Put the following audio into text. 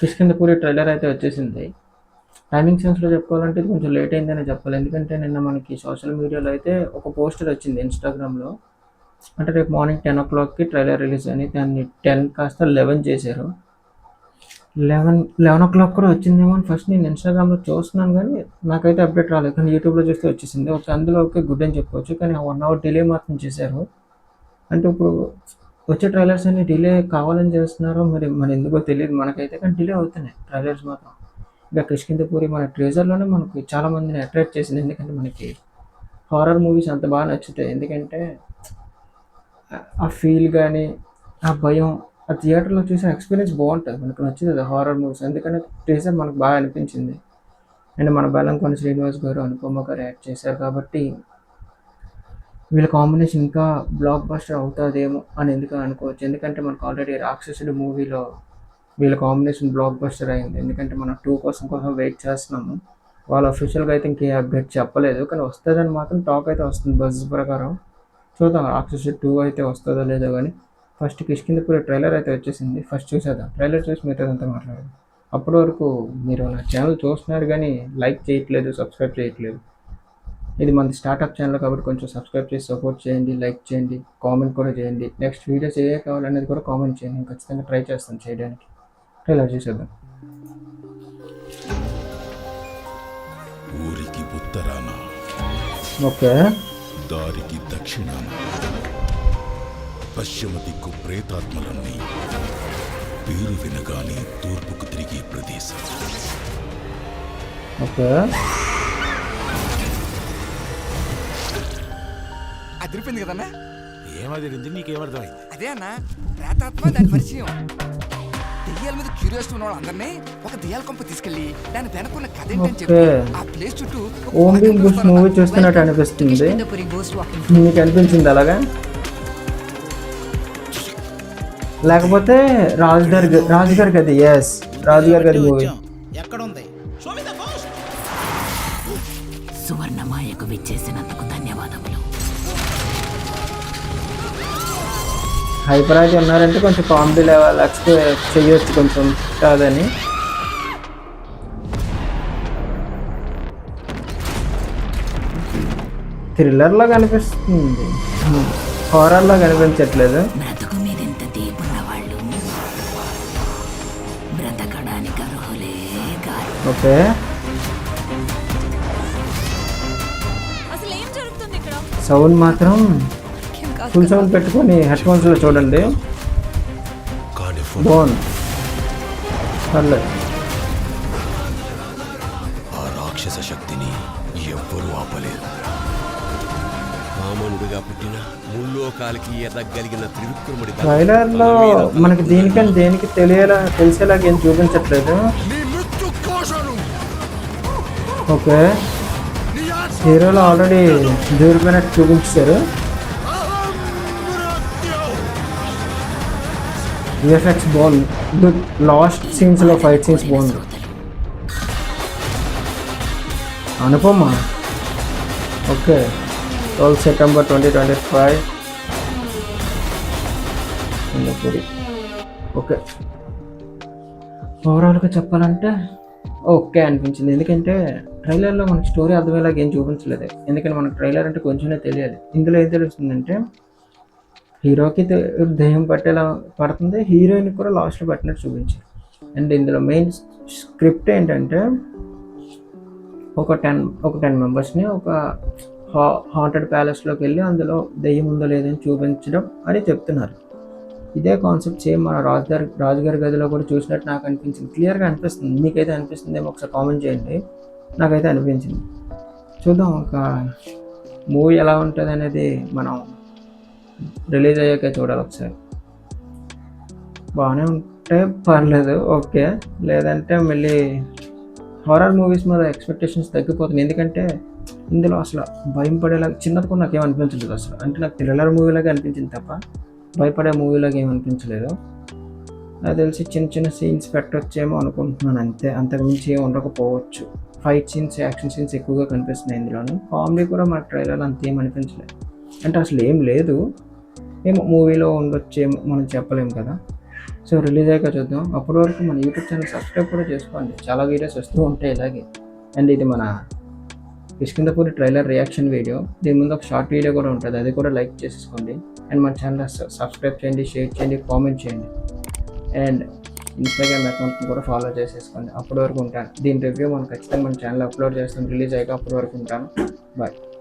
Kishkindhapuri trailer అయితే వచ్చేసింది. Timing సెన్స్లో చెప్పుకోవాలంటే ఇది కొంచెం లేట్ అయిందని చెప్పాలి. ఎందుకంటే నిన్న మనకి సోషల్ మీడియాలో అయితే ఒక పోస్టర్ వచ్చింది ఇన్స్టాగ్రామ్లో. అంటే రేపు మార్నింగ్ టెన్ ఓ క్లాక్కి ట్రైలర్ రిలీజ్ అని. దాన్ని టెన్ కాస్త లెవెన్ చేశారు. లెవెన్ లెవెన్ ఓ క్లాక్ కూడా వచ్చిందేమో అని ఫస్ట్ నేను ఇన్స్టాగ్రామ్లో చూస్తున్నాను కానీ నాకైతే అప్డేట్ రాలేదు. కానీ యూట్యూబ్లో చూస్తే వచ్చేసింది. ఓకే అందులో ఓకే గుడ్ అని చెప్పవచ్చు కానీ వన్ అవర్ డిలే మాత్రం చేశారు. అంటే ఇప్పుడు వచ్చే ట్రైలర్స్ అన్ని డిలే కావాలని చేస్తున్నారో మరి మరి ఎందుకో తెలియదు మనకైతే కానీ డిలే అవుతున్నాయి ట్రైలర్స్ మాత్రం. ఇంకా కిష్కిందపూరి మన ట్రేజర్లోనే మనకి చాలామందిని అట్రాక్ట్ చేసింది ఎందుకంటే మనకి హారర్ మూవీస్ అంత బాగా నచ్చుతాయి. ఎందుకంటే ఆ ఫీల్ కానీ ఆ భయం ఆ థియేటర్లో చూసే ఎక్స్పీరియన్స్ బాగుంటుంది. మనకు నచ్చుతుంది హారర్ మూవీస్ ఎందుకంటే ట్రేజర్ మనకు బాగా అనిపించింది. అండ్ మన బెల్లంకొండ శ్రీనివాస్ గారు అనుపమ గారు యాక్ట్ చేశారు కాబట్టి వీళ్ళ కాంబినేషన్ ఇంకా బ్లాక్ బస్టర్ అవుతుందేమో అని ఎందుకు అనుకోవచ్చు. ఎందుకంటే మనకు ఆల్రెడీ రాక్షసుడు మూవీలో వీళ్ళ కాంబినేషన్ బ్లాక్ బస్టర్ అయింది. ఎందుకంటే మనం టూ కోసం కోసం వెయిట్ చేస్తున్నాము. వాళ్ళు అఫీషియల్గా అయితే ఇంకే అప్డేట్ చెప్పలేదు. కానీ వస్తుందని మాత్రం టాక్ అయితే వస్తుంది బజ్ ప్రకారం. చూద్దాం రాక్షసుడు టూ అయితే వస్తుందో లేదో కానీ ఫస్ట్ కిష్కిందపూరి ట్రైలర్ అయితే వచ్చేసింది. ఫస్ట్ చూసేద్దాం. ట్రైలర్ చూసి మిగతాదంతా మాట్లాడదాం. అప్పటి వరకు మీరు నా ఛానల్ చూస్తున్నారు కానీ లైక్ చేయట్లేదు సబ్స్క్రైబ్ చేయట్లేదు. ఇది మన స్టార్ట్అప్ ఛానల్ కాబట్టి కొంచెం సబ్స్క్రైబ్ చేసి సపోర్ట్ చేయండి లైక్ చేయండి కామెంట్ కూడా చేయండి. నెక్స్ట్ వీడియోస్ ఏ కావాలనేది కూడా కామెంట్ చేయండి. నేను ఖచ్చితంగా ట్రై చేస్తాను చేయడానికి. ట్రైలర్ చూసేద్దాం. ఊరికి ఉత్తరాన ఓకే. దారికి దక్షిణాన పశ్చిమ దిక్కు ప్రేతాత్మలన్నీ పేరు వినగానే తూర్పుకు తిరిగే ప్రదేశం. ఓకే. అదిరిపోయింది కదన్నా? ఏమదిరింది నీకేమర్థమైంది అదే అన్న ప్రేతాత్మ దాని పరిచయం. దెయ్యాల మీద క్యూరియాసిటీ ఉన్న వాళ్ళందరినీ ఒక దెయ్యాల కొంప తీసుకెళ్ళి దాని వెనకున్న కథ ఏంటని చెప్పి. ఆ ప్లేస్ చుట్టూ ఒక ఓం పది భీమ్ బుష్. మూవీ చూస్తున్నట్టు అనిపిస్తుంది. కిష్కిందపురి గోస్ట్ వాకింగ్ మీకు అనిపించింది అలాగా? లేకపోతే రాజుగారి గ- రాజుగారి గది ఎస్ రాజుగారి గది మూవీ ఎక్కడుంది? సువర్ణమాయకు విచ్చేసినందుకు ధన్యవాదములు. హైపర్ అయితే ఉన్నారంటే కొంచెం కామెడీ లెవెల్ ఎక్స్పెక్ట్ చేయొచ్చు కొంచెం కాదని. థ్రిల్లర్లో కనిపిస్తుంది. హారర్లో కనిపించట్లేదు. బ్రతుకు మీద వాళ్ళు బ్రతకడానికి అర్హులే కాదు. ఓకే. అసలు ఏం జరుగుతుంది ఇక్కడ? సౌండ్ మాత్రం ఫుల్ సౌండ్ పెట్టుకొని హెడ్ ఫోన్స్లో చూడండి. బాగుంది పర్లేదు ఆ రాక్షస శక్తిని ఎవ్వరూ ఆపలేరు మామనుడిగా పుట్టిన ముల్లోకాలకి ఎదగలిగిన త్రివిక్రముడి ట్రైలర్లో మనకి దీనికని దేనికి తెలియలా తెలిసేలాగా ఏం చూపించట్లేదు. ఓకే. హీరోలో ఆల్రెడీ దూరిపోయినట్టు చూపించారు. విఎఫ్ఎక్స్ బాగుంది లాస్ట్ సీన్స్లో ఫైట్ సీన్స్ బాగుంది Anupama okay twelve September twenty twenty five okay ఓవరాల్గా చెప్పాలంటే ఓకే అనిపించింది. ఎందుకంటే ట్రైలర్లో మనకి స్టోరీ అర్థమయ్యేలాగా ఏం చూపించలేదు. ఎందుకంటే మనకు ట్రైలర్ అంటే కొంచెమే తెలియాలి. ఇందులో ఏం తెలుస్తుందంటే హీరోకి దయ్యం దెయ్యం పట్టేలా పడుతుంది. హీరోయిన్ కూడా లాస్ట్లో పట్టినట్టు చూపించారు అండ్ ఇందులో మెయిన్ స్క్రిప్ట్ ఏంటంటే ఒక టెన్ ఒక టెన్ మెంబర్స్ని ఒక హా హాంటెడ్ ప్యాలెస్లోకి వెళ్ళి అందులో దెయ్యం ఉందో లేదని చూపించడం అని చెప్తున్నారు. ఇదే కాన్సెప్ట్ సేమ్ మన రాజుగారి రాజుగారి గదిలో కూడా చూసినట్టు నాకు అనిపించింది. క్లియర్గా అనిపిస్తుంది. మీకైతే అనిపిస్తుందేమో ఒకసారి కామెంట్ చేయండి. నాకైతే అనిపించింది. చూద్దాం ఒక మూవీ ఎలా ఉంటుంది అనేది మనం రిలీజ్ అయ్యాక చూడాలి ఒకసారి. బాగానే ఉంటే పర్లేదు ఓకే. లేదంటే మళ్ళీ హారర్ మూవీస్ మీద ఎక్స్పెక్టేషన్స్ తగ్గిపోతుంది. ఎందుకంటే ఇందులో అసలు భయం పడేలాగా చిన్నది కూడా నాకేం అనిపించలేదు అసలు. అంటే నాకు థ్రిల్లర్ మూవీలాగా అనిపించింది తప్ప భయపడే మూవీలాగా ఏం అనిపించలేదు. నాకు తెలిసి చిన్న చిన్న సీన్స్ పెట్టొచ్చేమో అనుకుంటున్నాను అంతే. అంతకుమించి ఏం ఉండకపోవచ్చు. ఫైట్ సీన్స్ యాక్షన్ సీన్స్ ఎక్కువగా కనిపిస్తున్నాయి ఇందులోనూ. కామెడీ కూడా మా ట్రైలర్ అంత ఏం అనిపించలేదు. అంటే అసలు ఏం లేదు. ఏమో మూవీలో ఉండొచ్చేమో మనం చెప్పలేము కదా. సో రిలీజ్ అయ్యాక చూద్దాం. అప్పటి వరకు మన యూట్యూబ్ ఛానల్ సబ్స్క్రైబ్ కూడా చేసుకోండి. చాలా వీడియోస్ వస్తూ ఉంటాయి ఇలాగే. అండ్ ఇది మన కిష్కిందపూరి ట్రైలర్ రియాక్షన్ వీడియో. దీని ముందు ఒక షార్ట్ వీడియో కూడా ఉంటుంది. అది కూడా లైక్ చేసేసుకోండి. అండ్ మన ఛానల్ సబ్స్క్రైబ్ చేయండి షేర్ చేయండి కామెంట్ చేయండి. అండ్ ఇన్స్టాగ్రామ్ అకౌంట్ కూడా ఫాలో చేసేసుకోండి. అప్పటి వరకు ఉంటాను. దీని రివ్యూ మనం ఖచ్చితంగా మన ఛానల్ అప్లోడ్ చేస్తాం. రిలీజ్ అయ్యాక అప్పటి వరకు ఉంటాను. బాయ్.